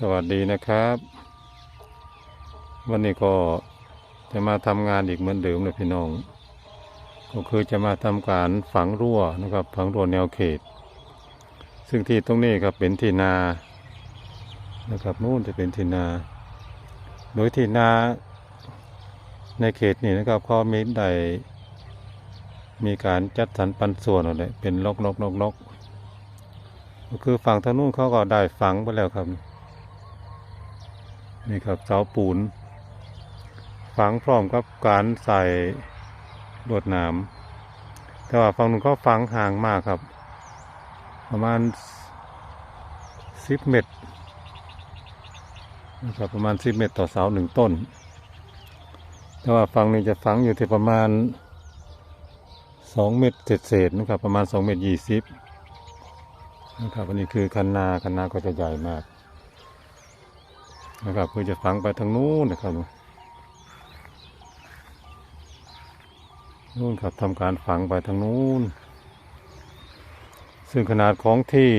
สวัสดีนะครับ วันนี้ก็จะมาทำงานอีกเหมือนเดิมเลยพี่น้อง ก็คือจะมาทำการฝังรั่วนะครับฝังรั่วแนวเขต ซึ่งที่ตรงนี้ครับเป็นที่นานะครับนู่นจะเป็นที่นา โดยที่นาในเขตนี้นะครับเขามีได้มีการจัดสรรปันส่วนอะไรเป็นล็อกล็อกล็อกล็อกก็คือฝั่งทางนู้นเขาก็ได้ฝังไปแล้วครับ นี่ครับเสาปูน ฝังพร้อมกับการใส่ลวดหนามแต่ว่าฝั่งนู้นก็ฝังห่างมากครับ ประมาณสิบเมตรนะครับประมาณสิบเมตรต่อเสาหนึ่งต้น แต่ว่าฝั่งนี้จะฝังอยู่ที่ประมาณสองเมตรเศษนะครับประมาณสองเมตรยี่สิบนะครับอันนี้คือคันนาคันนาก็จะใหญ่มาก นะครับเพื่อจะฝังไปทางนู้นนะครับนู้นครับทำการฝังไปทางนู้น ซึ่งขนาดของที่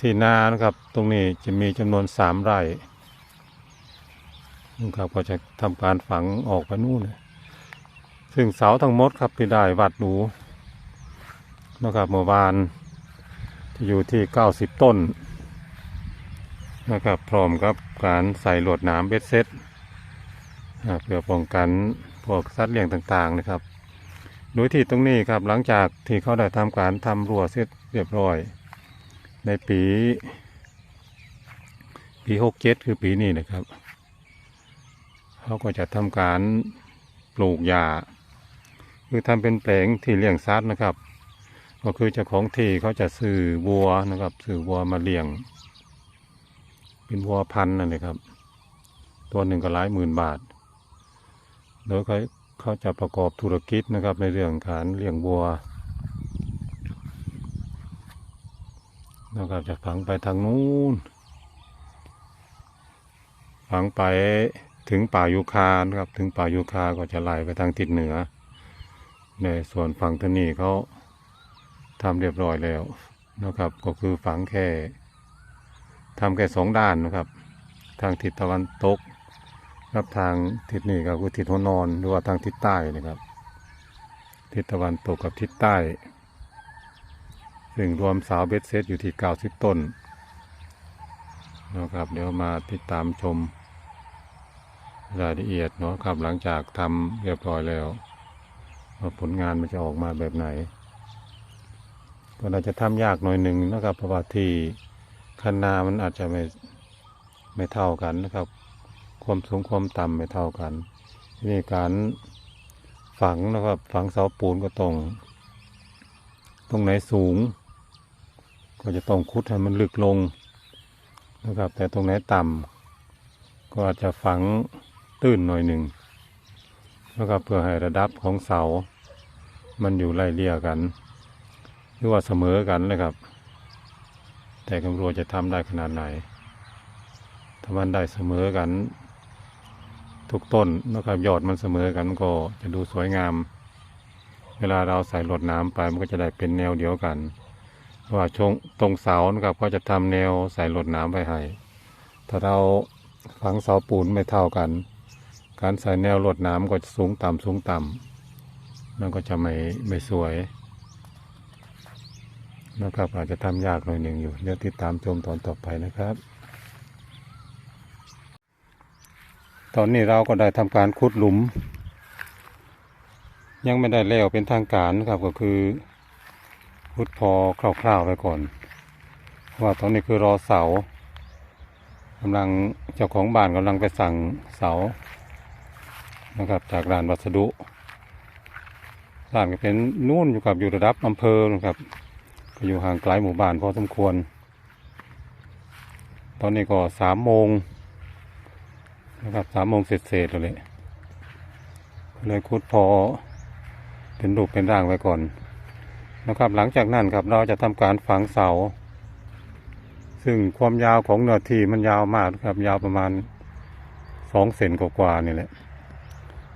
ที่นานะครับ ตรงนี้จะมีจำนวนสามไร่นะครับก็จะทำการฝังออกไปนู่นเลยซึ่งเสาทั้งหมดครับที่ได้วัดดูนะครับเมื่อวานจะอยู่ที่เก้าสิบต้น นะครับ พร้อมกับการใส่หลวดหนามเบ็ดเซ็ตเพื่อป้องกันพวกสัตว์เลี้ยงต่างๆนะครับ โดยที่ตรงนี้ครับหลังจากที่เขาได้ทำการทำรั้วเสร็จเรียบร้อย ในปี ปีหกเจ็ดคือปีนี้นะครับเขาก็จะทำการปลูกหญ้าคือทำเป็นแปลงที่เลี้ยงสัตว์นะครับ ก็คือเจ้าของที่เขาจะซื้อวัวนะครับซื้อวัวมาเลี้ยง เป็นวัวพันธุ์นั่นเลยครับ ตัวหนึ่งก็หลายหมื่นบาทโดยเขาเขาจะประกอบธุรกิจนะครับ ในเรื่องการเลี้ยงวัวนะครับจะฝังไปทางนู้นฝังไปถึงป่ายูคานะครับ ถึงป่ายูคาก็จะไหลไปทางทิศเหนือ ในส่วนฝั่งทนี้เขาทำเรียบร้อยแล้วนะครับ ก็คือฝังแค่ ทำแค่สองด้านนะครับ ทางทิศตะวันตกครับทางทิศนี้ก็คือทิศหัวนอนหรือว่าทางทิศใต้นะครับ ทิศตะวันตกกับทิศใต้ ซึ่งรวมสาวเบ็ดเซตอยู่ที่เก้าสิบต้นนะครับเดี๋ยวมาติดตามชมรายละเอียดเนาะครับหลังจากทำเรียบร้อยแล้วว่าผลงานมันจะออกมาแบบไหนก็น่าจะทำยากหน่อยหนึ่งนะครับเพราะว่าที่ คันนามันอาจจะไม่ไม่เท่ากันนะครับ ความสูงความต่ำไม่เท่ากันทีนี้การฝังนะครับ ฝังเสาปูนก็ต้องตรงไหนสูง ก็จะต้องคุดให้มันลึกลงนะครับ แต่ตรงไหนต่ำก็อาจจะฝังตื้นหน่อยหนึ่งนะครับเพื่อให้ระดับของเสา มันอยู่ไล่เลี่ยกัน หรือว่าเสมอกันนะครับ แต่กำรัวจะทำได้ขนาดไหนถ้ามันได้เสมอกัน ทุกต้นนะครับยอดมันเสมอกันก็จะดูสวยงาม เวลาเราใส่หลดน้ำไปมันก็จะได้เป็นแนวเดียวกันว่าชงตรงเสานะครับก็จะทำแนวใส่หลดน้ำไปให้ถ้าเราฝังเสาปูนไม่เท่ากัน การใส่แนวหลดน้ำก็จะสูงต่ำสูงต่ำมันก็จะไม่ไม่สวย นะครับ อาจจะทำยากหน่อยหนึ่งอยู่เดี๋ยวติดตามชมตอนต่อไปนะครับ ตอนนี้เราก็ได้ทำการขุดหลุม ยังไม่ได้แล้วเป็นทางการนะครับก็คือขุดพอคร่าวๆไปก่อนว่าตอนนี้คือรอเสากำลังเจ้าของบ้านกำลังไปสั่งเสานะครับ จากร้านวัสดุร้านก็เป็นนู่นอยู่กับอยู่ระดับอำเภอนะครับ อยู่ห่างไกลหมู่บ้านพอสมควร ตอนนี้ก็สามโมงนะครับสามโมงเสร็จเสร็จแล้วเลยเลยคุดพอเป็นรูปเป็นร่างไว้ก่อนนะครับ หลังจากนั้นครับเราจะทำการฝังเสา ซึ่งความยาวของเนื้อที่มันยาวมากครับ ยาวประมาณสองเซนกว่าๆนี่แหละ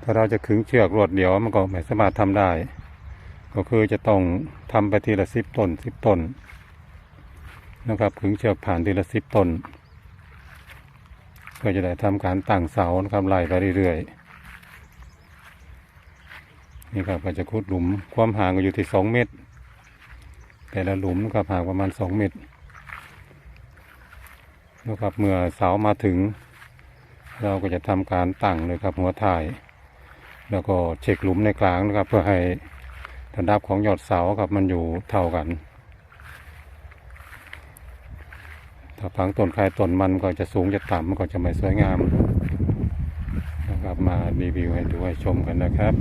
ถ้าเราจะขึงเชือกรวดเดียวมันก็ไม่สามารถทำได้ ก็คือจะต้องทำไปทีละสิบต้นสิบต้นนะครับขึงเชือกผ่านทีละสิบต้นพื่อจะได้ทำการตั้งเสานะครับไล่ไปเรื่อยๆนี่ครับก็จะขุดหลุมความห่างก็อยู่ที่สองเมตร แต่ละหลุมนะครับห่างประมาณสองเมตรนะครับเมื่อเสามาถึง เราก็จะทำการตั้งเลยครับหัวถ่าย แล้วก็เช็คหลุมในกลางนะครับเพื่อให้ ระดับของยอดเสากับมันอยู่เท่ากัน ถ้าพังต้นคายต้นมันก็จะสูงจะต่ำมันก็จะไม่สวยงามนะครับมารีวิวให้ดูให้ชมกันนะครับ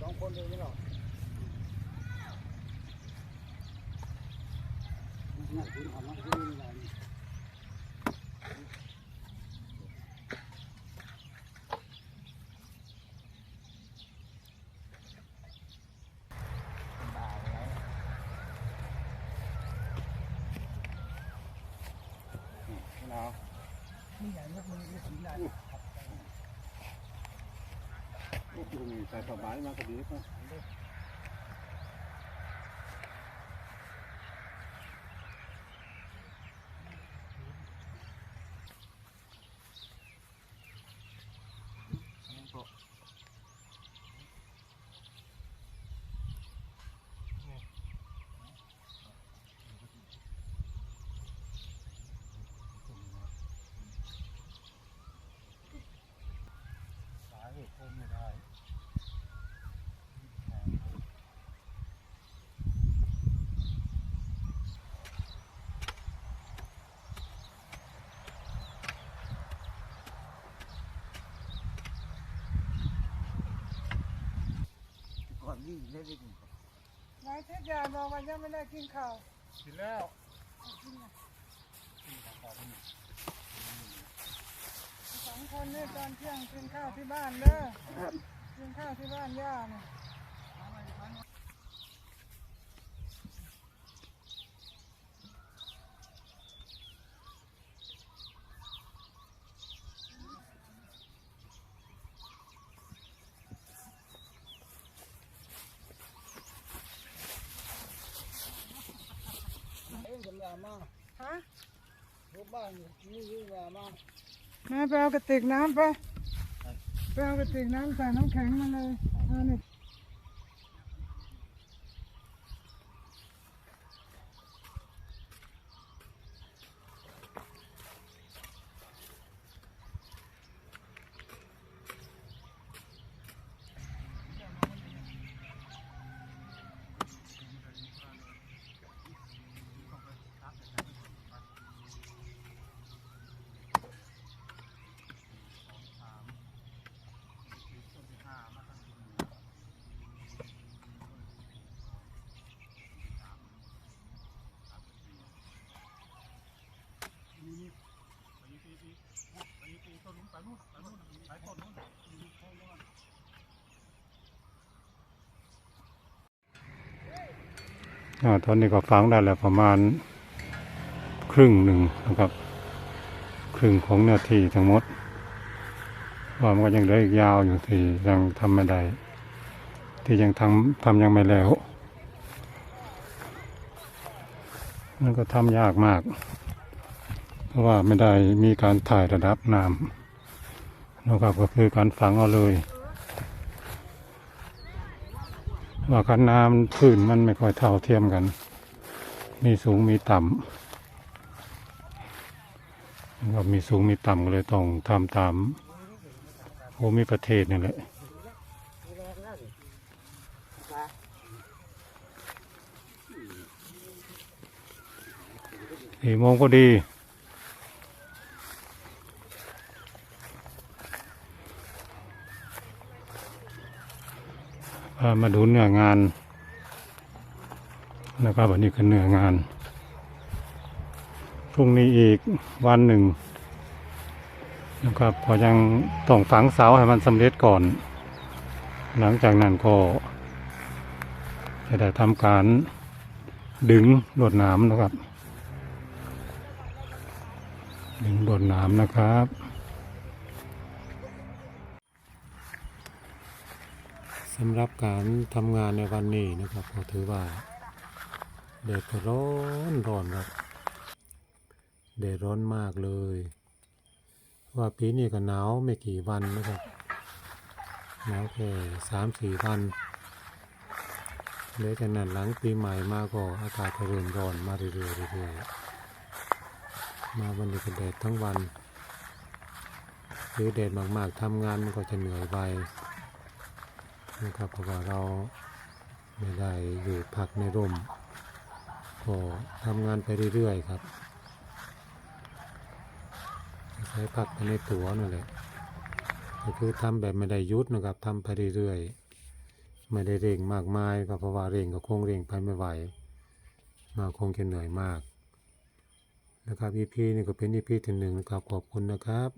สองคนเลยนี่หรอเนี่ยคุณทำมาที่นี่อะไรนี่ใหญ่มากเลยสีใหญ่ ใส่ผ้าใบมาก็ดีก็สาเหตุคงไม่ได้ ก่อ นวิ่งได้วิ่งนายเทศยาบอกว่ายังไม่ได้กินข้าวกินแล้วสองคนนี่ตอนเที่ยงกินข้าวที่บ้านเด้อกินข้าวที่บ้านย่าเนี่ย เอ็งสัญญามา ฮะ ทุก บ้านนี่ยืมยามามาไปเอากระติกน้ำไป ไปเอากระติกน้ำใส่น้ำแข็งมาเลยเอานี่อ่ ตอนนี้ก็ฟังได้แล้วประมาณครึ่งหนึ่งนะครับ ครึ่งของนื้อที่ทั้งหมดว่ามันก็ยังเหลืออีกยาวอยู่ที่ยังทำไม่ได้ที่ยังทำทำยังไม่แล้วมันก็ทำยากมาก เพราะว่าไม่ได้มีการถ่ายระดับน้ำนะครับก็คือการฝังเอาเลย ว่าคันน้ำพื้นมันไม่ค่อยเท่าเทียมกัน มีสูงมีต่ำนะครับมีสูงมีต่ำก็เลยต้องทำตามภูมิประเทศนี่แหละสี่โมงก็ดี พามาดูเนื้องานนะครับอันนี้คือเนื้องานพรุ่งนี้อีกวันหนึ่งนะครับพอยังต้องฝังเสาให้มันสำเร็จก่อน หลังจากนั้นก็จะได้ทำการดึงลวดหนามนะครับ ดึงลวดหนามนะครับ สำหรับการทำงานในวันนี้นะครับก็ถือว่าแดดร้อนร้อนครับแดดร้อนมากเลย ว่าปีนี้ก็หนาวไม่กี่วันนะครับหนาวแค่สามสี่วันเดี๋ยวจากนั้นหลังปีใหม่มาก็อากาศเริ่มร้อนมาเรื่อยๆเรื่อยๆมาวันนี้ก็แดดทั้งวันหรือแดดมากๆทำงานมันก็จะเหนื่อยไป นะครับเพราะว่าเราไม่ได้อยู่พักในร่มก็ทำงานไปเรื่อยๆครับ ใช้พักไปในตัวนั่นแหละก็คือทำแบบไม่ได้ยุดนะครับทำไปเรื่อยๆไม่ได้เร่งมากมายก็เพราะว่าเร่งก็คงเร่งไปไม่ไหวมาคงจะเหนื่อยมากนะครับ EP นี่ก็เป็น EP ที่หนึ่งนะครับขอบคุณนะครับ